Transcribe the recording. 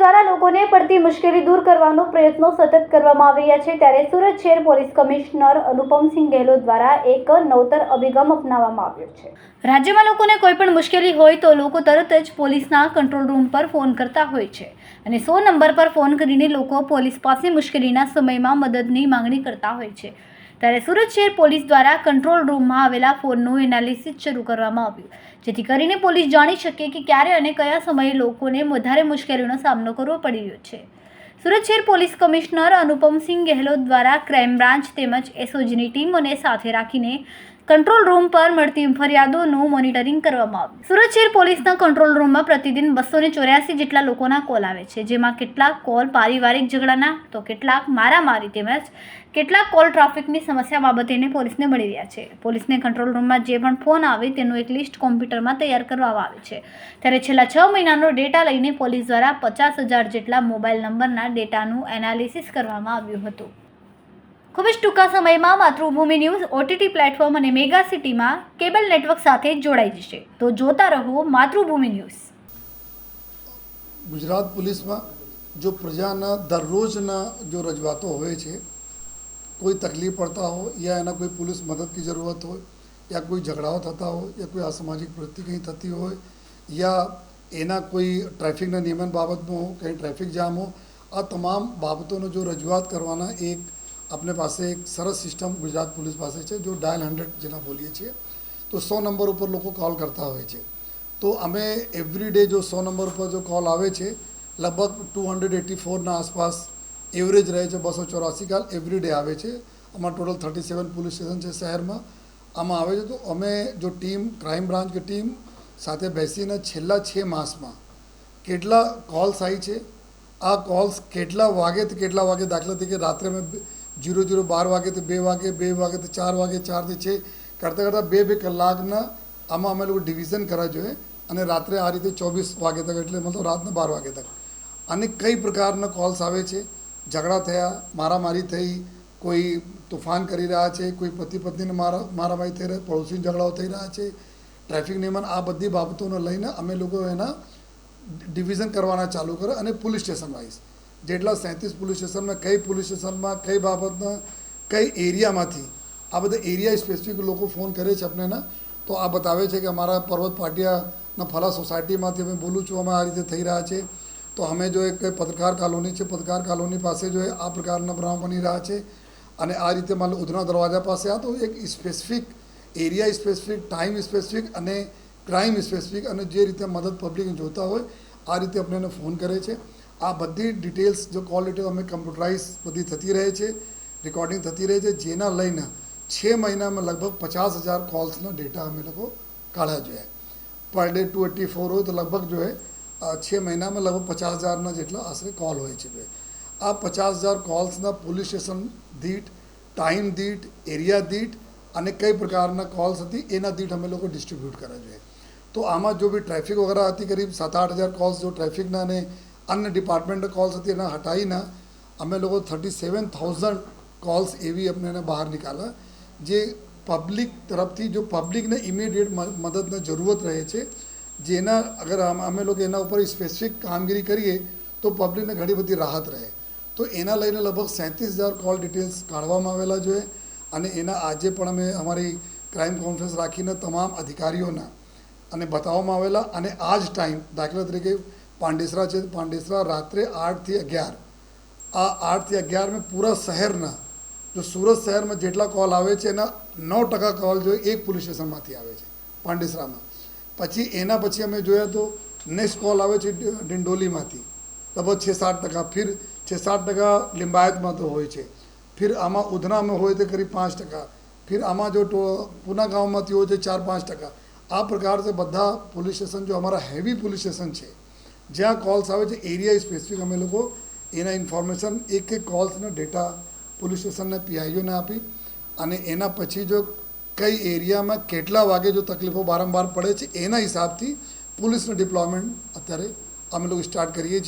દ્વારા લોકોને પડતી મુશ્કેલી દૂર કરવાનો પ્રયત્નો સતત કરવામાં આવી રહ્યા છે. ત્યારે સુરત શહેર પોલીસ કમિશનર અનુપમસિંહ ગેહલોત દ્વારા એક નવતર અભિગમ અપનાવવામાં આવ્યો છે. રાજ્યમાં લોકોને કોઈ પણ મુશ્કેલી હોય તો લોકો તરત જ પોલીસના કંટ્રોલ રૂમ પર ફોન કરતા હોય છે અને સો નંબર પર ફોન કરીને લોકો પોલીસ પાસે મુશ્કેલીના સમયમાં મદદની માંગણી કરતા હોય છે. ત્યારે સુરત શહેર પોલીસ દ્વારા કંટ્રોલ રૂમમાં આવેલા ફોનનું એનાલિસિસ શરૂ કરવામાં આવ્યું. જેથી કરીને પોલીસ જાણી શકે કે ક્યારે અને કયા સમયે લોકોને વધારે મુશ્કેલીનો સામનો કરવો પડી રહ્યો છે. સુરત શહેર પોલીસ કમિશનર અનુપમસિંહ ગેહલોત દ્વારા ક્રાઇમ બ્રાન્ચ તેમજ એસઓજીની ટીમોને સાથે રાખીને કંટ્રોલ રૂમ પર મળતી ફરિયાદોનું મોનિટરિંગ કરવામાં આવ્યું. સુરત પોલીસના કંટ્રોલ રૂમમાં પ્રતિદિન બસો ને ચોર્યાસી જેટલા લોકોના કોલ આવે છે, જેમાં કેટલાક કોલ પારિવારિક ઝઘડાના, તો કેટલાક મારામારી તેમજ કેટલાક કોલ ટ્રાફિકની સમસ્યા બાબતેને પોલીસને મળી રહ્યા છે. પોલીસને કંટ્રોલ રૂમમાં જે પણ ફોન આવે તેનું એક લિસ્ટ કોમ્પ્યુટરમાં તૈયાર કરવામાં આવે છે. ત્યારે છેલ્લા છ મહિનાનો ડેટા લઈને પોલીસ દ્વારા પચાસ હજાર જેટલા મોબાઈલ નંબરના ડેટાનું એનાલિસિસ કરવામાં આવ્યું હતું. ખૂબ જ ટૂંકા સમયમાં માતૃભૂમિ ન્યૂઝ ઓટીટી પ્લેટફોર્મ અને મેગા સિટીમાં કેબલ નેટવર્ક સાથે જોડાઈ જશે. તો જોતા રહો માતૃભૂમિ ન્યૂઝ. ગુજરાત પોલીસમાં જો પ્રજાના દરરોજના જો રજૂઆતો હોય છે, કોઈ તકલીફ પડતા હોય યા એના કોઈ પોલીસ મદદની જરૂરત હોય, યા કોઈ ઝઘડાઓ થતા હોય, યા કોઈ અસામાજિક પ્રવૃત્તિ કંઈ થતી હોય, યા એના કોઈ ટ્રાફિકના નિયમન બાબતમાં કંઈ ટ્રાફિક જામ હો આ તમામ બાબતોનો જો રજૂઆત કરવાના એક આપણે પાસે એક સરસ સિસ્ટમ ગુજરાત પોલીસ પાસે છે જો ડાયલ હંડ્રેડ જેના બોલીએ છીએ તો સો નંબર ઉપર લોકો કોલ કરતા હોય છે તો અમે એવરી ડે જો સો નંબર ઉપર જો કોલ આવે છે લગભગ ટુ હંડ્રેડ એટી ફોરના આસપાસ એવરેજ રહે છે બસો ચોરાસી કાલ એવરી ડે આવે છે અમારા total thirty seven police station છે શહેરમાં આમાં આવે છે તો અમે જો ટીમ ક્રાઇમ બ્રાન્ચ કે ટીમ સાથે બેસીને છેલ્લા છ માસમાં કેટલા કોલ્સ આવી છે આ કોલ્સ કેટલા વાગે કેટલા વાગે દાખલા તરીકે રાત્રે મેં જીરો જીરો બાર વાગે તો બે વાગે બે વાગે તો ચાર વાગે ચારથી છે. કરતાં કરતાં બે બે કલાકના આમાં અમે લોકો ડિવિઝન કરવા જોઈએ. અને રાત્રે આ રીતે ચોવીસ વાગે તક, એટલે મતલબ રાતના બાર વાગે તક. અને કઈ પ્રકારના કોલ્સ આવે છે? ઝઘડા થયા, મારામારી થઈ, કોઈ તોફાન કરી રહ્યા છે, કોઈ પતિ પત્નીને મારા, મારામારી થઈ રહ્યા પડોશી ઝઘડાઓ થઈ રહ્યા છે. ટ્રાફિક નિયમન, આ બધી બાબતોને લઈને અમે લોકો એના ડિવિઝન કરવાના ચાલુ કરે અને પોલીસ સ્ટેશન વાઇઝ જેટલા સેંત્રીસ પોલીસ સ્ટેશનમાં, કઈ પોલીસ સ્ટેશનમાં, કઈ બાબતના, કઈ એરિયામાંથી, આ બધા એરિયા સ્પેસિફિક લોકો ફોન કરે છે આપણને. તો આ બતાવે છે કે અમારા પર્વત પાટિયાના ફલા સોસાયટીમાંથી અમે બોલું છું, અમે આ રીતે થઈ રહ્યા છે. તો અમે જો એક પત્રકાર કોલોની છે, પત્રકાર કોલોની પાસે જો આ પ્રકારના બનાવ બની રહ્યા છે અને આ રીતે મારે ઉધના દરવાજા પાસે આ તો એક specific area specific time specific અને ક્રાઇમ સ્પેસિફિક અને જે રીતે મદદ પબ્લિક જોતા હોય, આ રીતે આપણે એને ફોન કરે છે. આ બધી ડિટેલ્સ જો કોલ ડિટેલ અમે કમ્પ્યુટરાઇઝ બધી થતી રહે છે રેકોર્ડિંગ થતી રહે છે, જેના લઈને છ મહિનામાં લગભગ પચાસ હજાર કોલ્સનો ડેટા અમે લોકો કાઢ્યા જોઈએ. Per day to eighty four હોય તો લગભગ જો છ મહિનામાં લગભગ પચાસ હજારના જેટલા આશરે કોલ હોય છે. આ પચાસ હજાર કોલ્સના પોલીસ સ્ટેશન દીઠ ટાઈમ દીઠ એરિયા દીઠ અને કઈ પ્રકારના કોલ્સ હતી એના દીઠ અમે લોકો ડિસ્ટ્રીબ્યુટ કરવા જોઈએ. તો આમાં જો બી ટ્રાફિક વગેરે હતી, કરીબ સાત આઠ હજાર કોલ્સ જો ટ્રાફિકના અને અન્ય ડિપાર્ટમેન્ટ કોલ્સ હતી, એના હટાવીને અમે લોકો થર્ટી સેવન થાઉઝન્ડ કોલ્સ એવી અમને એને બહાર નીકાળ્યા. જે પબ્લિક તરફથી, જો પબ્લિકને ઇમિડિયેટ મદદની જરૂરત રહે છે, જેના અગર અમે લોકો એના ઉપર સ્પેસિફિક કામગીરી કરીએ, તો પબ્લિકને ઘણી બધી રાહત રહે. તો એના લઈને લગભગ સેંત્રીસ હજાર કોલ ડિટેલ્સ કાઢવામાં આવેલા જોઈએ અને એના આજે પણ અમે અમારી ક્રાઇમ કોન્ફરન્સ રાખીને તમામ અધિકારીઓના અને બતાવવામાં આવેલા, અને આ જ ટાઈમ દાખલા તરીકે પાંડેસરા છે, પાંડેસરા રાત્રે આઠથી અગિયાર. આ આઠથી અગિયારમાં પૂરા શહેરના. જો સુરત શહેરમાં જેટલા કોલ આવે છે, એના નવ ટકા કોલ જો એક પોલીસ સ્ટેશનમાંથી આવે છે, પાંડેસરામાં. પછી એના પછી અમે જોયા તો નેક્સ્ટ કોલ આવે છે ડિંડોલીમાંથી. લગભગ છ સાત ટકા. ફિર છ સાત ટકા લિંબાયતમાં તો હોય છે. ફિર આમાં ઉધનામાં હોય તો કરીબ પાંચ ટકા. ફિર આમાં જો પૂના ગામમાંથી હોય છે ચાર પાંચ ટકા. આ પ્રકાર से બધા પોલીસ સ્ટેશન, જો અમારા હેવી પોલીસ સ્ટેશન છે જ્યાં કોલ્સ આવે છે એરિયા સ્પેસિફિક અમે લોકો એના ઇન્ફોર્મેશન એક એક કોલ્સનો ડેટા પોલીસ સ્ટેશનના પીઆઈઓને આપી અને એના પછી જો કઈ એરિયામાં કેટલા વાગે જો તકલીફો વારંવાર પડે છે, એના હિસાબથી પોલીસનું ડિપ્લોયમેન્ટ અત્યારે અમે લોકો સ્ટાર્ટ કરીએ છીએ.